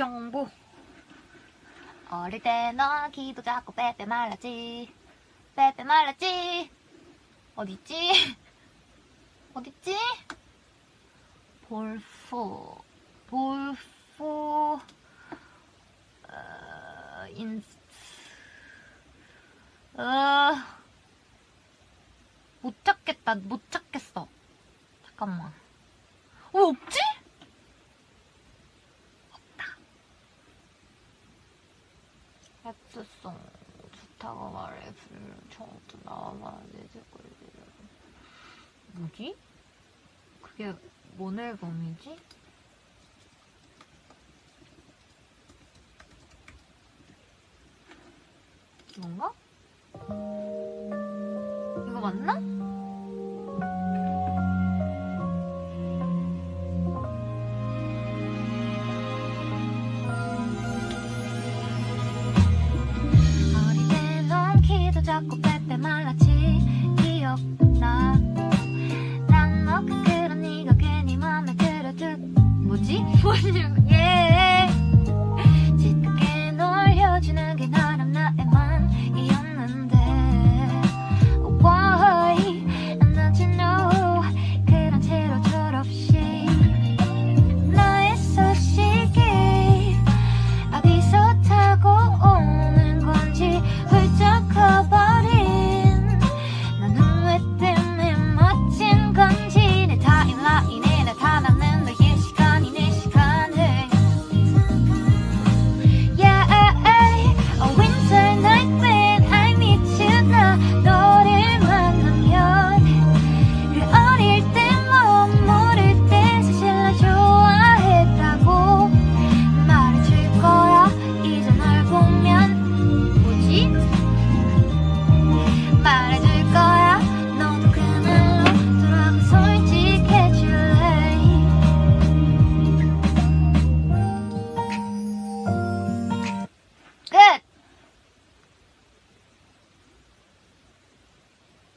정보. 어릴 때넌 키도 작고 빼빼 말랐지. 빼빼 말랐지. 어딨지? 어딨지? 볼포. 볼포. 어, 인, 어, 못 찾겠다. 못 찾겠어. 잠깐만. 왜 없지? 없다. 앱스송 좋다고 말해 불 처음부터 나와봐 내제 걸리려 뭐지? 그게 뭔 앨범이지? 이건가? 이거 맞나?